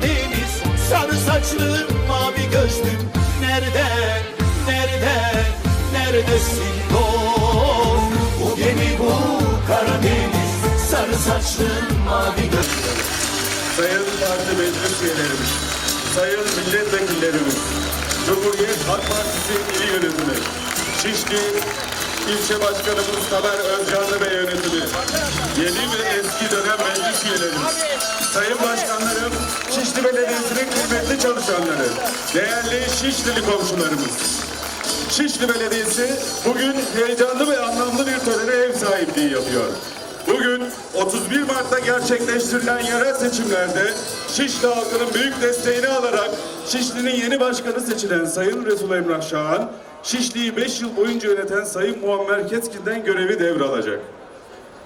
Karadeniz Sarı saçlım mavi gözlüm Nereden, nereden, neredesin? Dost Bu gemi bu Karadeniz Sarı saçlım mavi gözlüm Sayın Parti Meclis Üyelerimiz, Sayın Milletvekillerimiz, Cumhuriyet Halk Partisi İl Yönetimi, Şişli İlçe Başkanımız Tamer Özcanlı Bey Yönetimi, yeni ve eski dönem meclis üyelerimiz, Sayın Başkanlarım, Şişli Belediyesi'nin kıymetli çalışanları, değerli Şişlili komşularımız. Şişli Belediyesi bugün heyecanlı ve anlamlı bir törene ev sahipliği yapıyor. Bugün 31 Mart'ta gerçekleştirilen yerel seçimlerde Şişli halkının büyük desteğini alarak Şişli'nin yeni başkanı seçilen Sayın Resul Emrah Şahan, Şişli'yi 5 yıl boyunca yöneten Sayın Muammer Keskin'den görevi devralacak.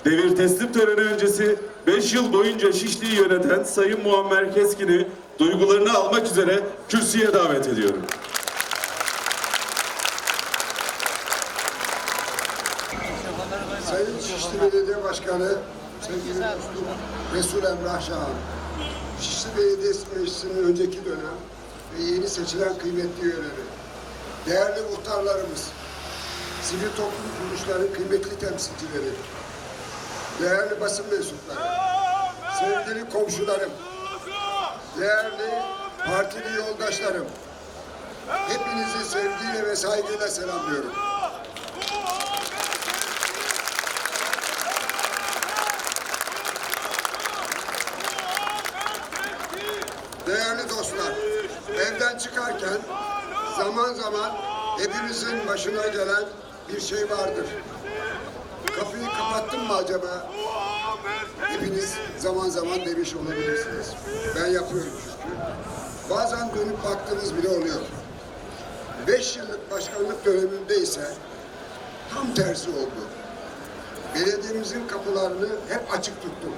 Devir teslim töreni öncesi 5 yıl boyunca Şişli'yi yöneten Sayın Muammer Keskin'i duygularını almak üzere kürsüye davet ediyorum. Sayın Şişli Belediye Başkanı sevgili dostum Resul Emrah Şahan, Şişli Belediyesi Meclisi'nin önceki dönem ve yeni seçilen kıymetli üyeleri, değerli muhtarlarımız, sivil toplum kuruluşlarının kıymetli temsilcileri, değerli basın mensupları, sevgili komşularım, değerli partili yoldaşlarım, hepinizi sevgiyle ve saygıyla selamlıyorum. Değerli dostlar, evden çıkarken zaman zaman hepimizin başına gelen bir şey vardır. Kapıyı kapattım mı acaba? Hepiniz zaman zaman demiş olabilirsiniz. Ben yapıyorum çünkü. Bazen dönüp baktığınız bile oluyor. Beş yıllık başkanlık döneminde ise tam tersi oldu. Belediyemizin kapılarını hep açık tuttum.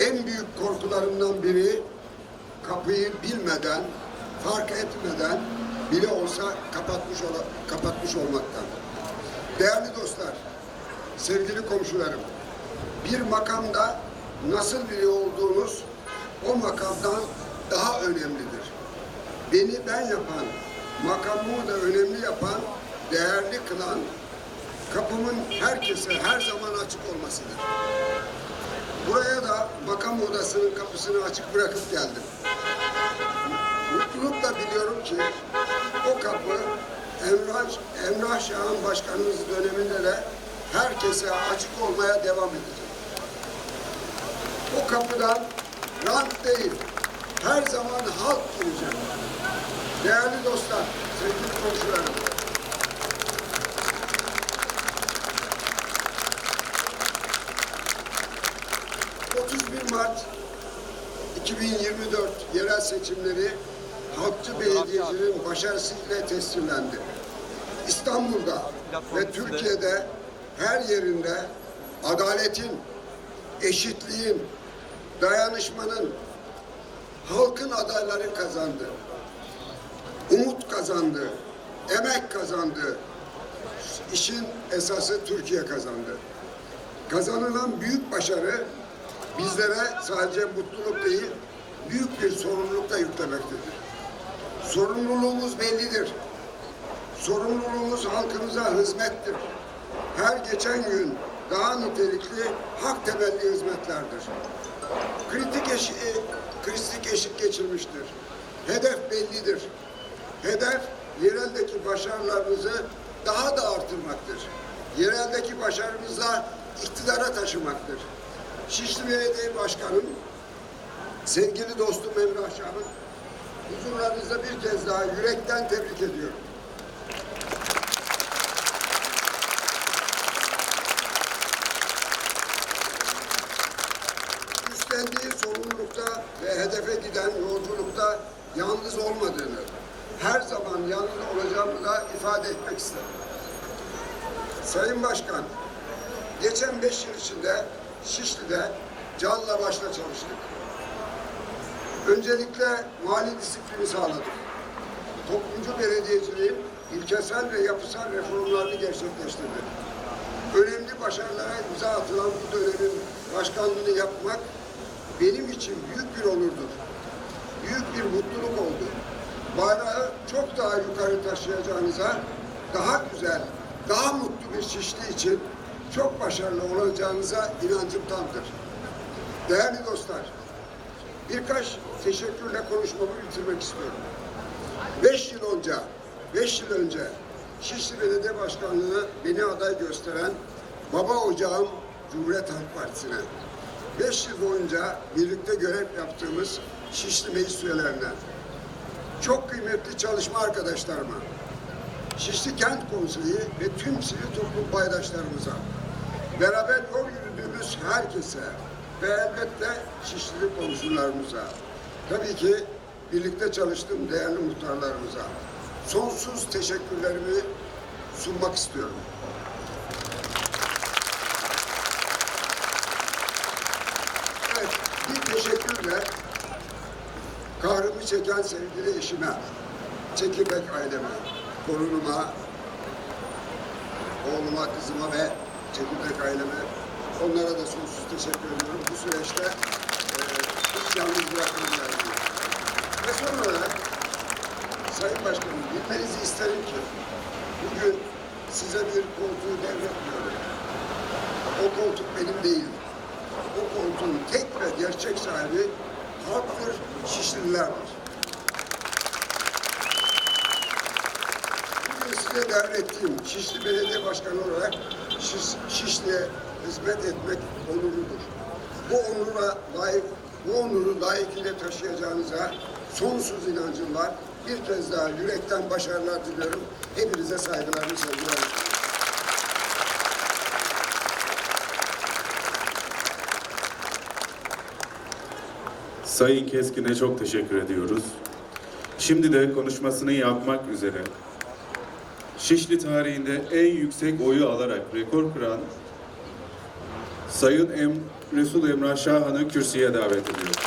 En büyük korkularımdan biri kapıyı bilmeden, fark etmeden bile olsa kapatmış ola, kapatmış olmaktan. Değerli dostlar, sevgili komşularım, bir makamda nasıl biri olduğunuz o makamdan daha önemlidir. Beni ben yapan, makamımı da önemli yapan, değerli kılan kapımın herkese her zaman açık olmasıdır. Buraya da makam odasının kapısını açık bırakıp geldim. Ki o kapı Emrah, Emrah Şahan Başkanımız döneminde de herkese açık olmaya devam edecek. O kapıdan rant değil, her zaman halk girecek. Değerli dostlar, sevgili komşularım, 31 Mart 2024 yerel seçimleri halkçı belediyecinin başarısıyla tescillendi. İstanbul'da ve Türkiye'de her yerinde adaletin, eşitliğin, dayanışmanın, halkın adayları kazandı. Umut kazandı, emek kazandı. İşin esası Türkiye kazandı. Kazanılan büyük başarı bizlere sadece mutluluk değil, büyük bir sorumluluk da yüklemektedir. Sorumluluğumuz bellidir. Sorumluluğumuz halkımıza hizmettir. Her geçen gün daha nitelikli, hak temelli hizmetlerdir. Kritik eşik, kritik eşik geçirmiştir. Hedef bellidir. Hedef yereldeki başarılarınızı daha da artırmaktır. Yereldeki başarımızla iktidara taşımaktır. Şişli Belediye Başkanım, sevgili dostum Emrah Şah'ın huzurlarınızda bir kez daha yürekten tebrik ediyorum. Üstlendiği sorumlulukta ve hedefe giden yolculukta yalnız olmadığını, her zaman yalnız olacağımı da ifade etmek isterim. Sayın Başkan, geçen beş yıl içinde Şişli'de canla başla çalıştık. Öncelikle mali disiplini sağladık. Toplumcu belediyeciliğin ilkesel ve yapısal reformlarını gerçekleştirdik. Önemli başarılara imza atılan bu dönemin başkanlığını yapmak benim için büyük bir onurdur. Büyük bir mutluluk oldu. Bayrağı çok daha yukarı taşıyacağınıza, daha güzel, daha mutlu bir Şişli için çok başarılı olacağınıza inancım tamdır. Değerli dostlar, birkaç teşekkürle konuşmamı bitirmek istiyorum. Beş yıl önce, beş yıl önce Şişli Belediye Başkanlığı'na beni aday gösteren baba ocağım Cumhuriyet Halk Partisi'ne, beş yıl boyunca birlikte görev yaptığımız Şişli Meclis üyelerine, çok kıymetli çalışma arkadaşlarıma, Şişli Kent Konseyi ve tüm sivil toplum paydaşlarımıza, beraber yol yürüdüğümüz herkese ve elbette Şişli komşularımıza, tabii ki birlikte çalıştığım değerli muhtarlarımıza sonsuz teşekkürlerimi sunmak istiyorum. Evet, bir teşekkürle kahrımı çeken sevgili eşime, çekirdek aileme, torunuma, oğluma, kızıma ve çekirdek aileme onlara da sonsuz teşekkür ediyorum. Bu süreçte e, hiç yalnız bırakmadılar. Ve son olarak Sayın Başkanım bilmenizi isterim ki bugün size bir koltuğu devretmiyorum. O koltuk benim değil. O koltuğun tek ve gerçek sahibi halktır, Şişlilerdir. Bugün size devrettiğim Şişli Belediye Başkanı olarak Şiş, Şişli'ye hizmet etmek onurudur. Bu onura layık, bu onuru layıkıyla taşıyacağınıza sonsuz inancım var. Bir kez daha yürekten başarılar diliyorum. Hepinize saygılarımı, sevgilerimi. Sayın Keskin'e çok teşekkür ediyoruz. Şimdi de konuşmasını yapmak üzere Şişli tarihinde en yüksek oyu alarak rekor kıran Sayın em Resul Emrah Şahan'ı kürsüye davet ediyorum.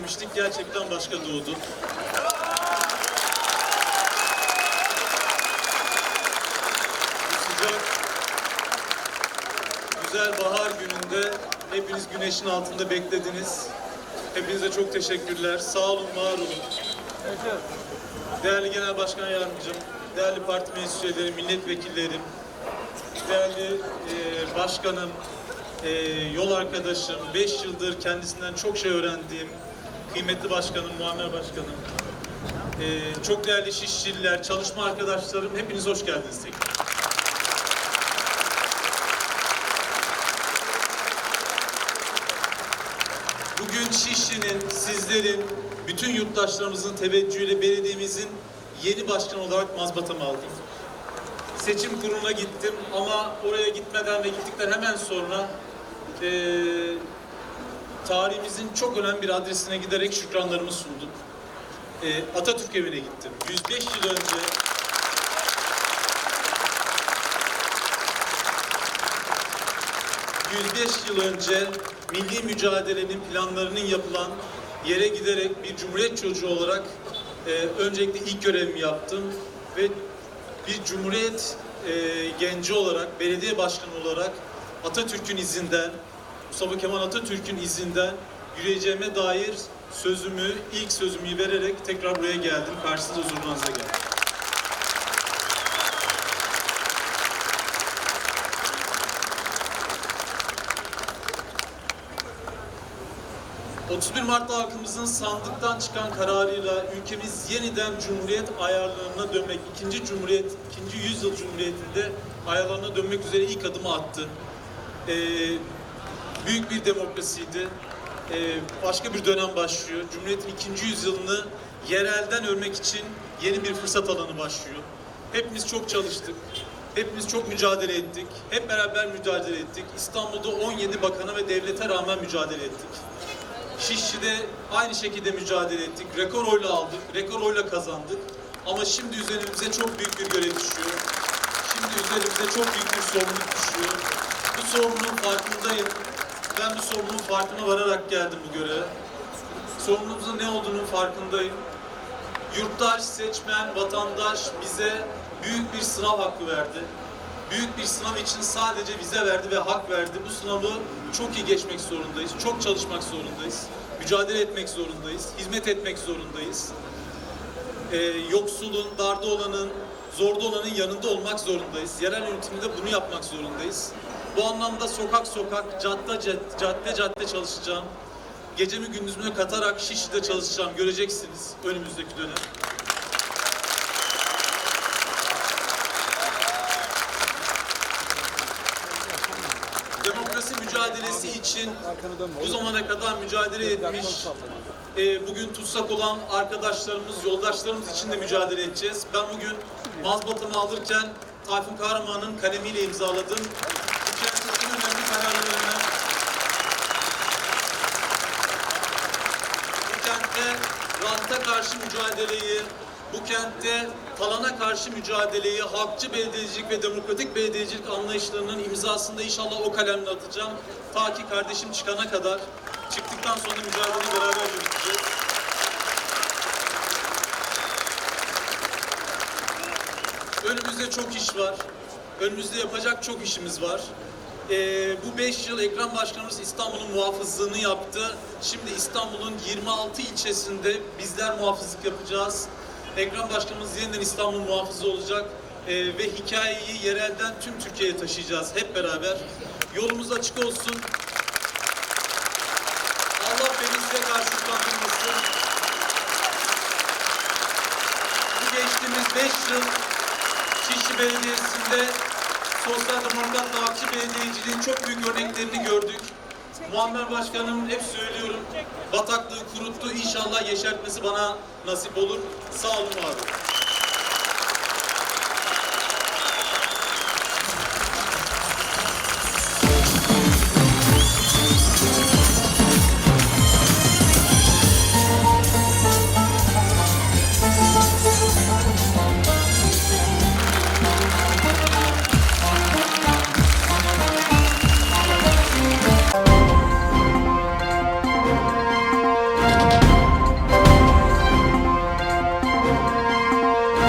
Demiştik. Gerçekten başka doğdu. Sıcak, güzel bahar gününde hepiniz güneşin altında beklediniz. Hepinize çok teşekkürler. Sağ olun, var olun. Değerli Genel Başkan Yardımcım, değerli parti meclis üyeleri, milletvekillerim, değerli e, başkanım, e, yol arkadaşım, 5 yıldır kendisinden çok şey öğrendiğim kıymetli başkanım, Muammer Başkanım, e, çok değerli şişçililer, çalışma arkadaşlarım, hepiniz hoş geldiniz tekrar. Bugün Şişli'nin, sizlerin, bütün yurttaşlarımızın teveccühüyle belediyemizin yeni başkanı olarak mazbatamı aldım. Seçim kuruluna gittim ama oraya gitmeden ve gittikten hemen sonra eee tarihimizin çok önemli bir adresine giderek şükranlarımı sundum. Eee, Atatürk evine gittim. 105 yıl önce ...105 yıl önce milli mücadelenin planlarının yapılan yere giderek bir cumhuriyet çocuğu olarak e, öncelikle ilk görevimi yaptım ve bir Cumhuriyet e, genci olarak, belediye başkanı olarak Atatürk'ün izinden, Mustafa Kemal Atatürk'ün izinden yürüyeceğime dair sözümü, ilk sözümü vererek tekrar buraya geldim. Karşınızda huzurunuzda geldim. ...31 Mart'ta halkımızın sandıktan çıkan kararıyla ülkemiz yeniden Cumhuriyet ayarlarına dönmek, ikinci Cumhuriyet, ikinci yüzyıl Cumhuriyeti'nde ayarlarına dönmek üzere ilk adımı attı. Ee, büyük bir demokrasiydi. Ee, başka bir dönem başlıyor. Cumhuriyet'in ikinci yüzyılını yerelden örmek için yeni bir fırsat alanı başlıyor. Hepimiz çok çalıştık. Hepimiz çok mücadele ettik. Hep beraber mücadele ettik. İstanbul'da 17 bakana ve devlete rağmen mücadele ettik. Şişli'de aynı şekilde mücadele ettik. Rekor oyla aldık. Rekor oyla kazandık. Ama şimdi üzerimize çok büyük bir görev düşüyor. Şimdi üzerimize çok büyük bir sorumluluk düşüyor. Bu sorumluluğun farkındayım. Ben bu sorumluluğun farkına vararak geldim bu göreve. Sorumluluğumuzun ne olduğunun farkındayım. Yurttaş, seçmen, vatandaş bize büyük bir sınav hakkı verdi. Büyük bir sınav için sadece bize verdi ve hak verdi. Bu sınavı çok iyi geçmek zorundayız. Çok çalışmak zorundayız. Mücadele etmek zorundayız. Hizmet etmek zorundayız. Ee, yoksulun, darda olanın, zorda olanın yanında olmak zorundayız. Yerel yönetimde bunu yapmak zorundayız. Bu anlamda sokak sokak, cadde cadde, cadde, çalışacağım. Gecemi gündüzümü katarak Şişli'de çalışacağım. Göreceksiniz önümüzdeki dönem. Demokrasi mücadelesi için bu zamana kadar mücadele etmiş, e, bugün tutsak olan arkadaşlarımız, yoldaşlarımız için de mücadele edeceğiz. Ben bugün mazbatamı alırken Tayfun Kahraman'ın kalemiyle imzaladım. Bu kentin en önemli kararlarını bu kentte ranta karşı mücadeleyi, bu kentte talana karşı mücadeleyi, halkçı belediyecilik ve demokratik belediyecilik anlayışlarının imzasını da inşallah o kalemle atacağım. Ta ki kardeşim çıkana kadar, çıktıktan sonra mücadeleyi beraber yürüteceğiz. Önümüzde çok iş var. Önümüzde yapacak çok işimiz var. Ee, bu 5 yıl Ekrem Başkanımız İstanbul'un muhafızlığını yaptı. Şimdi İstanbul'un 26 ilçesinde bizler muhafızlık yapacağız. Ekrem Başkanımız yeniden İstanbul muhafızı olacak. Ee, ve hikayeyi yerelden tüm Türkiye'ye taşıyacağız hep beraber. Yolumuz açık olsun. Allah beni size karşı. Bu geçtiğimiz 5 yıl Şişli Belediyesi'nde sosyal demokrat ve halkçı belediyeciliğin çok büyük örneklerini gördük. Muammer Başkanım hep söylüyorum, bataklığı kuruttu. İnşallah yeşertmesi bana nasip olur. Sağ olun abi.